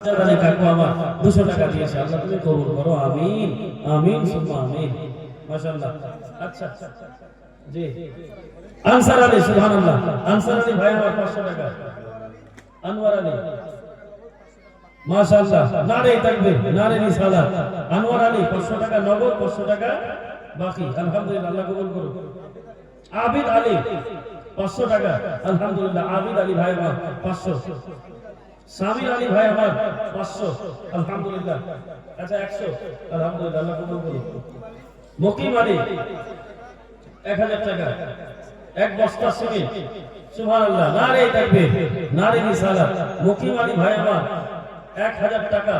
জানে কাকু আমার দুশো টাকা দিয়েছে। আল্লাহ তুমি কবুল করো। আমিন। আমিন, সুম্মা আমিন। মাশাআল্লাহ। আচ্ছা। জি। আনসার আলী, সুবহানাল্লাহ। আনসার আলী ভাই আমার 500 টাকা। আনোয়ার আলী। মাশাআল্লাহ। নারে তাকবীর, নারে রিসালাত। আনোয়ার আলী 500 টাকা নগদ 500 টাকা বাকি। আলহামদুলিল্লাহ, আল্লাহ কবুল করুন আবিদ আলী 500 টাকা। আলহামদুলিল্লাহ, আবিদ আলী ভাই আমার 500 সামির আলী ভাই আমার পাঁচশো, আলহামদুলিল্লাহ। আচ্ছা একশো, আলহামদুলিল্লাহ, আল্লাহ কবুল মকিম আলী, এক হাজার টাকা। এক বস্তা সিমেন্ট। সুবহানাল্লাহ, নারে থাকবে, নারে রিসালাত মকিম আলী ভাই আমার এক হাজার টাকা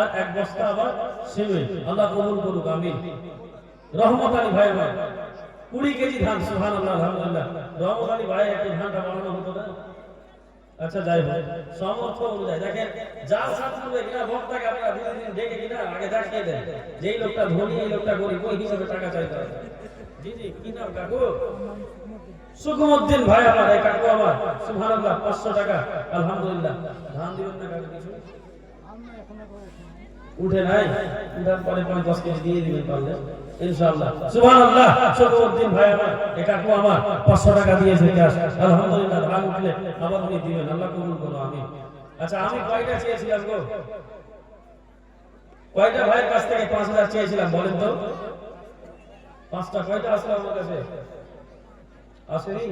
আর এক বস্তা আবার সিমেন্ট। আল্লাহ কবুল করুক, আমিন। রহমত আলী ভাই আমার কুড়ি কেজি ধান, সুবহানাল্লাহ, আলহামদুলিল্লাহ। রহমত আলী ভাই একটু ধানটা বানানো হতো না? আচ্ছা যাই হোক। সমর্থ অনুযায়ী। দেখেন সাথে হবে কিনা ভক্তকে আপনারা দুই দিন দেখে কিনা আগে দেখিয়ে দেন যেই লোকটা ধনী এই লোকটা গরিব ওই হিসাবে টাকা চাইতে হবে। জি জি কি নাম কাকু? সুকুমউদ্দিন ভাই আমার এই কাকু আমার। সুবহানাল্লাহ 500 টাকা আলহামদুলিল্লাহ। ধান দিবেন না কাকু কিছু? উঠে নাই? উঠার পরে পরে দশ কেজি দিয়ে দিবেন পারলে। ইনশাআল্লাহ। সুবহানাল্লাহ সুকুমউদ্দিন ভাই আমার এই আমার 500 টাকা দিয়েছে ক্যাশ আলহামদুলিল্লাহ ধান উঠলে আবার উনি দিবেন, আল্লাহ কবুল করো আমি আচ্ছা ভাইয়ের কাছ থেকে 5000 চেয়েছিলাম, বলেন তো? পাঁচটা, কয়টা আসলো আমার কাছে? আসেনি?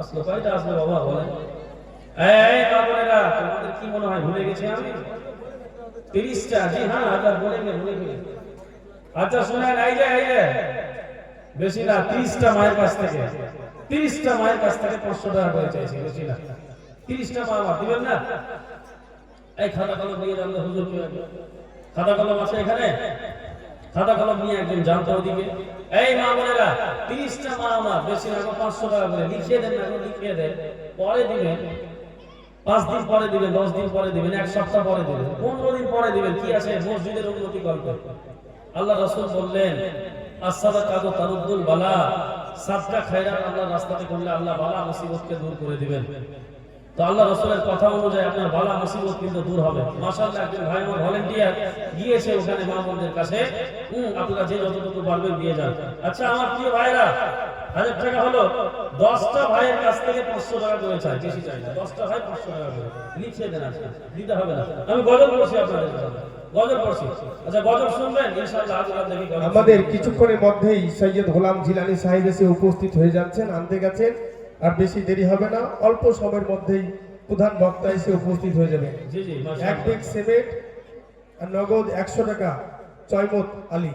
আসলো, কয়টা আসলো বাবা, বলেন। এই বাবুরা কি মনে হয়, ভুলে গেছি আমি? তিরিশটা, জি হ্যাঁ হাজার বলে গে ভুলে গে আচ্ছা শুনেন, এই যে এই যে, বেশি না, তিরিশটা মায়ের কাছ থেকে, তিরিশটা মায়ের কাছ থেকে পাঁচশো টাকা করে চাইছি, বেশি না। তিরিশটা মা আমার দিবেন না? এই খাতা কলম নিয়ে জানলে হুজুর কি? খাতা কলম আছে এখানে? খাতা কলম নিয়ে একজন জানতো ওদিকে। এই মা বোনেরা, তিরিশটা মা আমার, বেশি না পাঁচশো টাকা করে লিখিয়ে দেন না লিখিয়ে দেন পরে দিবেন, পাঁচ দিন পরে দিবেন, দশ দিন পরে দিবেন, এক সপ্তাহ পরে দিবেন, পনেরো দিন পরে দিবেন, কি আছে? মসজিদের উন্নতি গল্প আল্লাহ রসুল বললেন আল্লাহ কথা অনুযায়ী মা কাছে। আপনারা যে যতটুকু দিয়ে যান। আচ্ছা আমার প্রিয় ভাইরা টাকা হলো। দশটা ভাইয়ের কাছ থেকে পাঁচশো টাকা করে চাই না। দশটা ভাই পাঁচশো টাকা করে। দিতে হবে না। আমি গজল পড়ছি আপনাদের। গজল পড়ছি। আচ্ছা গজল শুনবেন ইনশাআল্লাহ আজ রাত দেখি আমাদের কিছুক্ষণের মধ্যেই সৈয়দ গোলাম জিলানি সাহেব এসে উপস্থিত হয়ে যাচ্ছেন আনতে গেছেন আর বেশি দেরি হবে না অল্প সময়ের মধ্যেই প্রধান বক্তা এসে উপস্থিত হয়ে যাবে এক ব্যাগ সিমেন্ট আর নগদ একশো টাকা চয়মত আলী।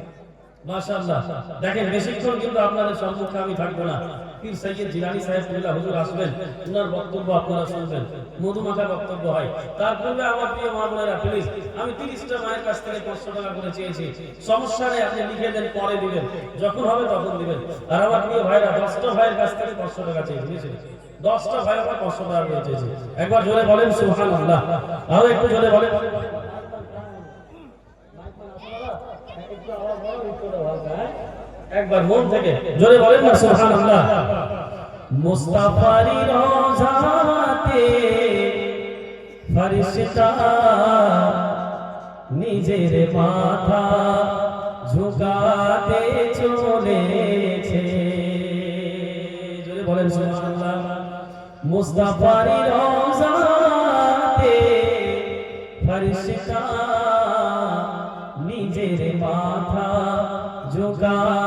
মাশাআল্লাহ। দেখেন বেশিক্ষণ কিন্তু আপনাদের সম্মুখে আমি থাকব না। পীর সৈয়দ জিলানী সাহেব হুজুর, আসবেন। ওনার বক্তব্য আপনারা শুনবেন। মধুমাখা বক্তব্য হয়। তার পূর্বে আমার প্রিয় মা প্লিজ আমি তিরিশটা মায়ের কাছ থেকে পাঁচশো টাকা করে চেয়েছি। সমস্যা নেই, আপনি লিখে দেন, পরে দিবেন। যখন হবে তখন দিবেন। আর আমার প্রিয় ভাইরা, দশটা ভাইয়ের কাছ থেকে পাঁচশো টাকা চেয়েছি, বুঝেছেন? দশটা ভাই আমার পাঁচশো টাকা করে চেয়েছি। একবার জোরে বলেন সুহান আল্লাহ আরও একটু জোরে বলেন। একবার মন থেকে জোরে বলেন না, সুবহানাল্লাহ। মুস্তাফারি রোজাতে ফরিশতা নিজের মাথা ঝুঁকাতে চলেছে। জোরে বলেন, সুবহানাল্লাহ। মুস্তাফারি রোজাতে ফরিশতা নিজের মাথা ঝুঁকাতে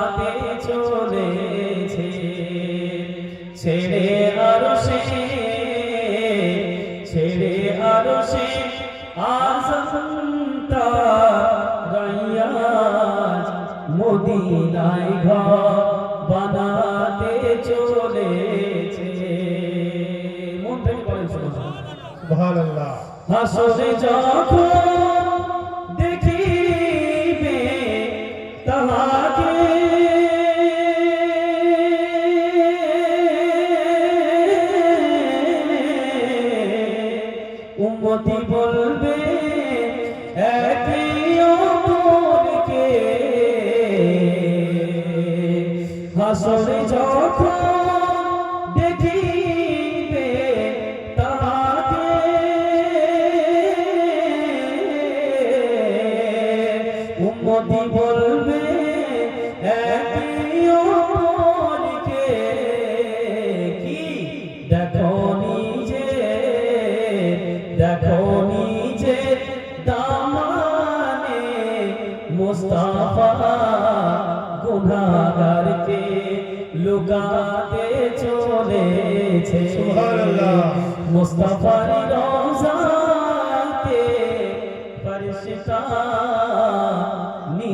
আল্লাহ হাসরে যখন মতি বলবে একে অপরকে। কি? দেখো নিজে দেখো নিজে দামানে মুস্তাফা গুনাহগারকে লুকাতে চলেছে। সুবহানাল্লাহ। মুস্তাফার রওজাতে ফরিশতা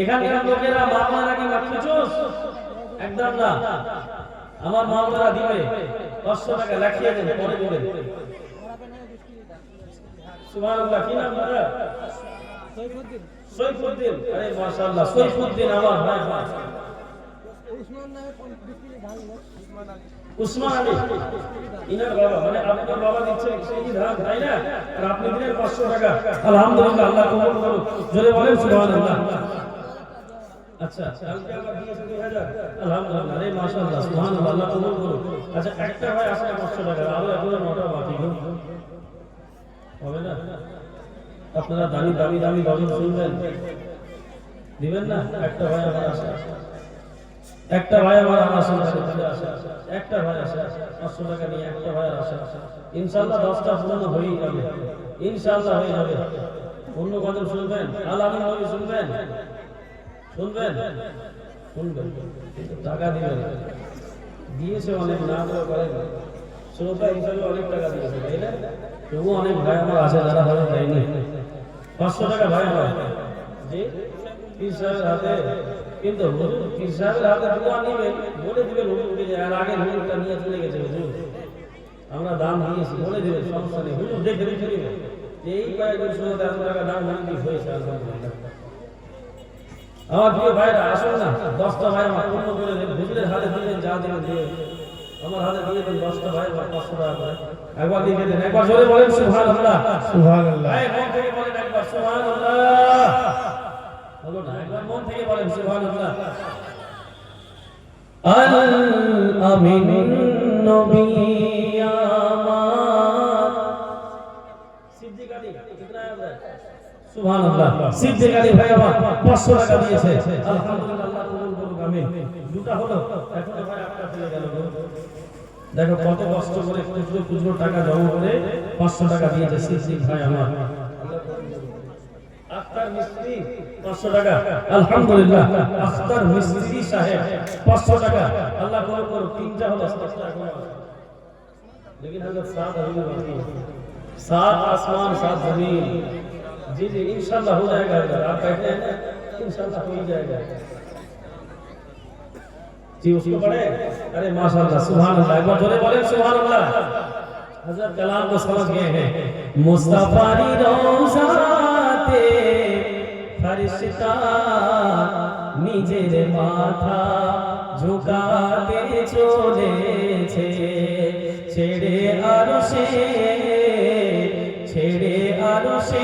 এখানকার লোকেরা মামারা কি মাখুচুস একদম না। আমার মামলারা দিবে। পাঁচশো টাকা রাখিয়ে দেন পরে দেবেন সুবহানাল্লাহ কি নাম দাদা সৈফুদ্দিন। আরে মাশাআল্লাহ সৈফুদ্দিন আমার ভাই। ভাই উসমান আলী। ইনার বাবা মানে আপনার বাবা দিচ্ছে সেই ধান তাই না? আর আপনি দিলেন পাঁচশো টাকা। আলহামদুলিল্লাহ আল্লাহ কবুল করুন জোরে বলেন সুবহানাল্লাহ। আচ্ছা আল্লাহ করুন আচ্ছা একটা ভাই টাকা। হবে না? আপনারা দামি দামি দামি গজল শুনবেন। দিবেন না? একটা ভাই আমার আসে একটা ভাই আমার আসে একটা ভাই আসে পাঁচশো টাকা নিয়ে একটা ভাই আসে ইনশাল্লাহ দশটা পূর্ণ হয়েই যাবে। ইনশাল্লাহ হয়ে যাবে। অন্য গজল শুনবেন? নবী শুনবেন? শুনবেন? শুনবেন। কিন্তু টাকা দিবেন। দিয়েছে অনেক না করে করেন। শ্রোতা হিসাবে অনেক টাকা দিয়েছে তাই না? তবু অনেক ভাই আমার আছে, যারা হয়তো দেয়নি পাঁচশো টাকা ভাই আমার। জি পীর সাহেবের হাতে, কিন্তু হুজুর পীর সাহেবের হাতে দোয়া নিবেন। বলে দিবেন হুজুর উঠে যায়। আর আগে হুজুরটা নিয়ে চলে গেছে হুজুর। আমরা দাম দিয়েছি, বলে দেবেন, সমস্যা নেই। হুজুর দেখে দেখে নেবেন। যে এই কয়েকজন শুনে এত টাকা দাম নাকি হয়েছে আলহামদুলিল্লাহ। আমার প্রিয় ভাইরা আসুন না। দশটা ভাই আমার পূর্ণ করে হুজুরের হাতে দিলেন যা দিলেন দিয়ে আমার হাতে দিয়ে দেন দশটা ভাই আমার পাঁচশো টাকা করে। একবার লিখে দেন একবার জোরে বলেন সুহান আল্লাহ সুবহানাল্লাহ। ভাই মন থেকে বলেন একবার সুহান আল্লাহ না একবার মন থেকে বলেন সুহান আল্লাহ আল আমিন নবী। সুবহানাল্লাহ সিদ্দিক আলী ভাই আমার 500 টাকা দিয়েছে আলহামদুলিল্লাহ আল্লাহ কবুল করুক আমিন দুটা হলো এখন ভাই একটা ফেলে গেল গো। দেখো কত কষ্ট করে খুচরো খুচরো টাকা জমা করে 500 টাকা দিয়েছে সিদ্দিক ভাই আমার আখতার মিস্ত্রি 500 টাকা আলহামদুলিল্লাহ আখতার মিস্ত্রি সাহেব 500 টাকা আল্লাহ কবুল করুক তিনটা হলো সাতটা এখনো আছে। लेकिन हजरत सात अभी भी बाकी है। सात आसमान सात जमीन जी जी इंशाल्लाह हो जाएगा अगर आप कहते हैं ना इंशाल्लाह हो ही जाएगा जी उसको पढ़े अरे माशाल्लाह सुभान अल्लाह एक बार जोरे बोले सुभान अल्लाह हजरत कलाम को समझ गए हैं मुस्तफा री रोजाते फरिश्ता নিজের মাথা ঝুঁকাতে চলেছে ছেড়ে আরো সে ছেড়ে আরো সে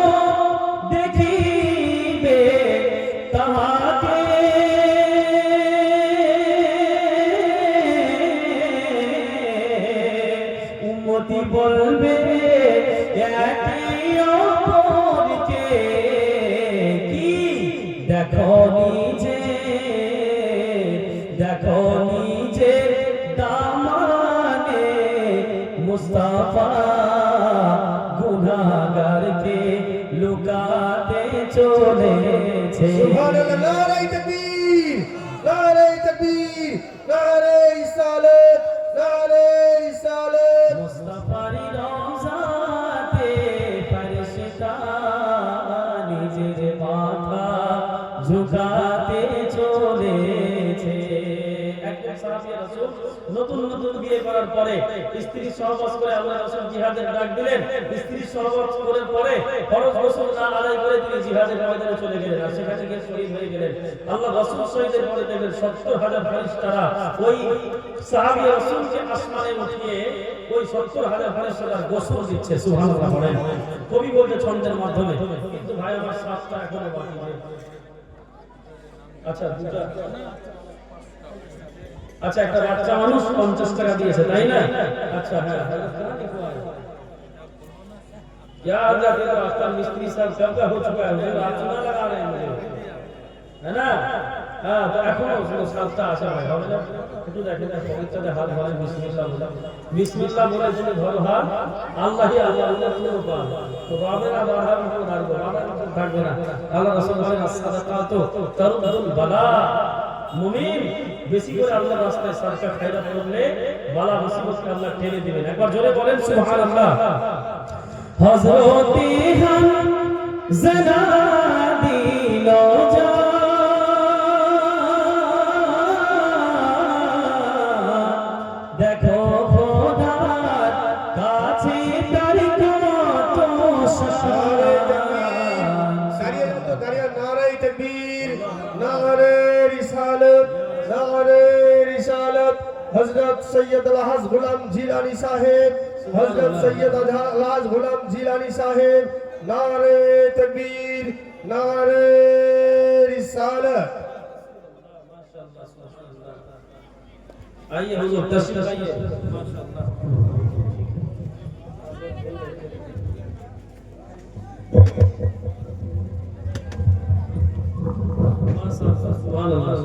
দেখো নিজে দেখো নিজে দামানে মুস্তাফা গুনাহগারকে লুকাতে চলেছে। সুবহানাল্লাহ নতুন নতুন বিয়ে করার পরে স্ত্রী সহবাস করে আল্লাহ রাসূল জিহাদের ডাক দিলেন। স্ত্রী সহবাস করার পরে ফরজ গোসল না আদায় করে তিনি জিহাদের ময়দানে চলে গেলেন আর সেখানে গিয়ে শহীদ হয়ে গেলেন। আল্লাহ রাসূল শহীদের পরে দেখলেন 70 হাজার ফেরেশতারা ওই সাহাবী রাসূলকে আসমানে উঠিয়ে ওই 70 হাজার ফেরেশতারা গোসল দিচ্ছে, সুবহানাল্লাহ বলেন। কবি বলতে ছন্দের মাধ্যমে, কিন্তু ভাই আমার সাতটা এখনও বাকি আচ্ছা দুটা। আচ্ছা একটা বাচ্চা মানুষ পঞ্চাশ টাকা দিয়েছে তাই না আচ্ছা হ্যাঁ کیا آجا دے راستہ مستری صاحب سب کا ہو چکا ہے مجھے رات نہ لگا رہے مجھے ہے نا হ্যাঁ তো এখনো সাতটা আসা হয় একটু দেখে না পবিত্রতে হাত ভরে বিসমিল্লাহ বলে বিসমিল্লাহ বলে বলে ধরো হাত আল্লাহি আল্লাহ আল্লাহ তুমি পান তো বাবেরা বাধা মুখ থাকবে বাবেরা থাকবে না আল্লাহ রাসূল বলেন সাদাকাতু তারুদুল মুমিন বেশি করে আল্লাহর রাস্তায় সরকার ফায়দা করলে বালা মুসিবতকে আল্লাহ ঠেলে দিবেন। একবার জোরে বলেন, সুবহানাল্লাহ। হযরতি হাম জনা দিল سید لحظ غلام جیلانی صاحب حضرت سید لحظ غلام جیلانی صاحب نعرے تکبیر نعرے رسالت. آئیے حضور تشریف آئیے ماشاءاللہ سبحان اللہ۔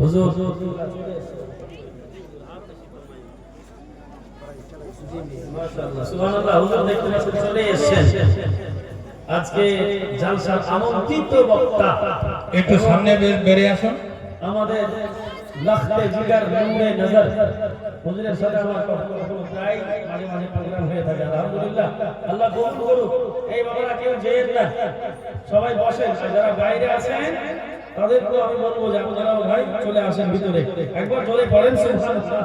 حضور সুবহানাল্লাহ হুজুর দেখতে পাচ্ছেন চলে এসেছেন। আজকে জালসার আমন্ত্রিত বক্তা। একটু সামনে বের- আসুন। আমাদের লখতে জিগার নূরে নজর। হুজুরের সাথে আমার কখনো কখনো প্রায় মাঝে মাঝে প্রোগ্রাম হয়ে থাকে আলহামদুলিল্লাহ। আল্লাহ কবুল করুক। এই বাবারা কেউ যেয়েন না। সবাই বসেন। যারা বাইরে আছেন তাদেরকেও আমি বলব যে আপনারাও ভাই চলে আসেন ভিতরে। একবার জোরে পড়েন সুবহানাল্লাহ।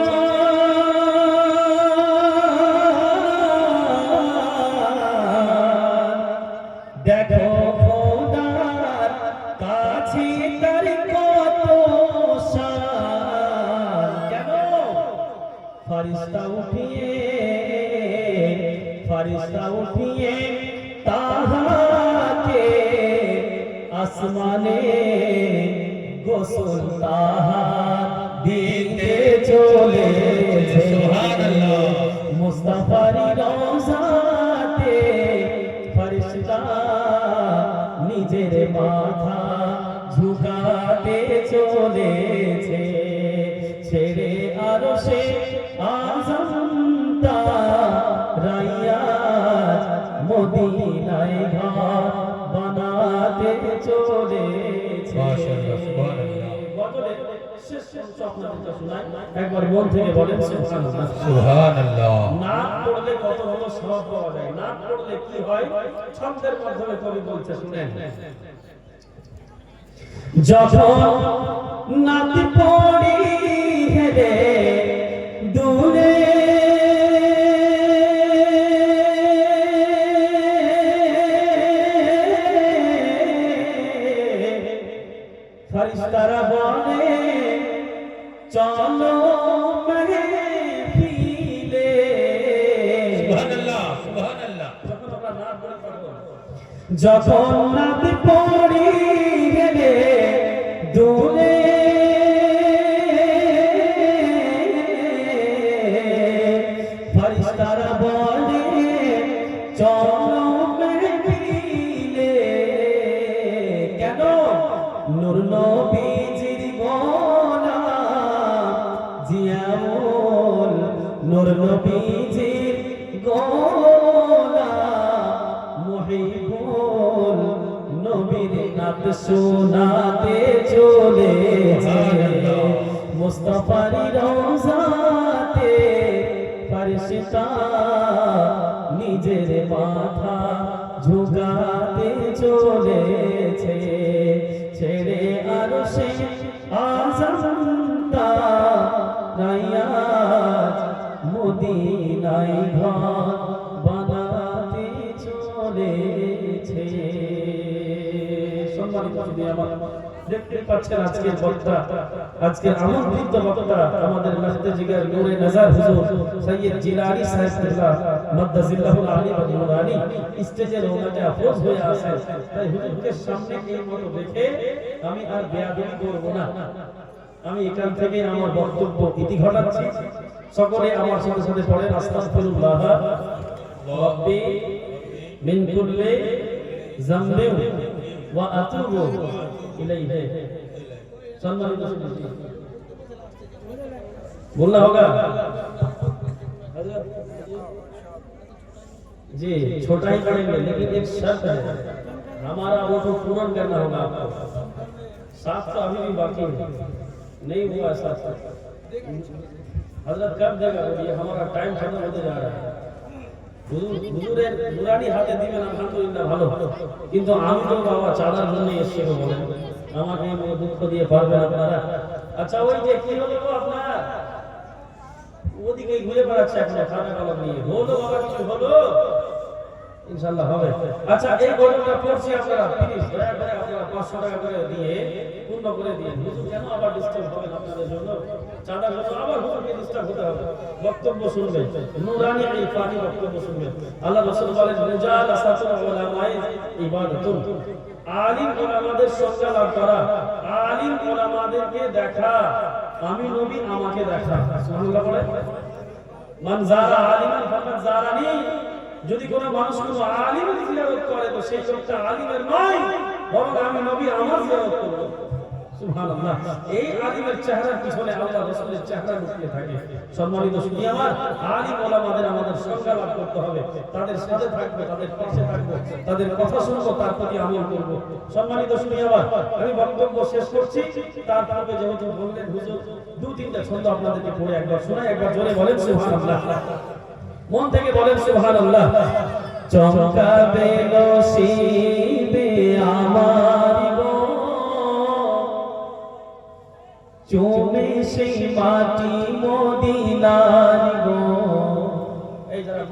নিজের মাথা ঝুঁকাতে চলেছে ছেড়ে আরও সে আজমতা রাইয়াজ মদিনায় ঘর বানাতে চলেছে মাশাআল্লাহ, সুবহানাল্লাহ। শেষ শোনাই। একবার মন থেকে বলেন সুবহানাল্লাহ সুবহানাল্লাহ ভালো সব পাওয়া যায়। না পড়লে কি হয়? ছন্দের মাধ্যমে কবি বলছে, শুনেন। যখন নাতি পড়ি যখন ফরিশতা নিজের মাথা ঝুঁকাতে চলেছে। ছেড়ে আর সে আজমতা রাইয়াজ মদিনায় ঘর বানাতে চলেছে। সম্মানিত আমার আমি এখান থেকে আমার বক্তব্য ইতি ঘটাচ্ছি। সকলে আমার সাথে সাথে পড়েন, আস্তাগফিরুল্লাহ। ওয়া আতুবু। إليه سلمان بولنا ہوگا جی چھوٹا ہی پڑھیں گے لیکن ایک شرط ہے ہمارا وہ تو پورن کرنا ہوگا آپ کو ساتھ تو ابھی بھی باقی ہے نہیں ہوا ساتھ حضرت کب دے گا یہ ہمارا ٹائم ختم ہوتے جا رہا ہے হাতে দিবেন আলহামদুলিল্লাহ ভালো কিন্তু আমি তো বাবা চাঁদার জন্য এসেছিল আমাকে দুঃখ দিয়ে পারবেন আপনারা। আচ্ছা ওই যে কি হলো আপনার? ওদিকে ঘুরে বেড়াচ্ছে এখন খাতা কলম নিয়ে হলো বাবা, কিছু হলো? ইনশাআল্লাহ হবে। আচ্ছা আপনারা প্লিজ দয়া করে আপনারা 500 টাকা করে দিয়ে করে হবেন আপনাদের আবার বক্তব্য শুনবেন। নূরানি পানি বক্তব্য শুনবেন। আল্লাহ বলেন আলিম ওলামাদের সঙ্গে লাভ করা আলিম ওলামাদেরকে দেখা? আমি নবী, আমাকে দেখা। সুবহানাল্লাহ বলে মান যারা যদি কোনো মানুষ কোনো আলিমের জিয়ারত করে, তো সেই লোকটা আলিমের নয়, বরং আমি নবী, আমার জিয়ারত করব। আল্লাহ আমি বক্তব্য শেষ করছি। যেহেতু বললেন হুজুর, দু তিনটা ছন্দ আপনাদেরকে পড়ে একবার একবার জোরে বলেন মন থেকে বলেন সুবহানাল্লাহ। চমকাবে আমার চুমে সেই মাটি মদিনার গো। এই যারা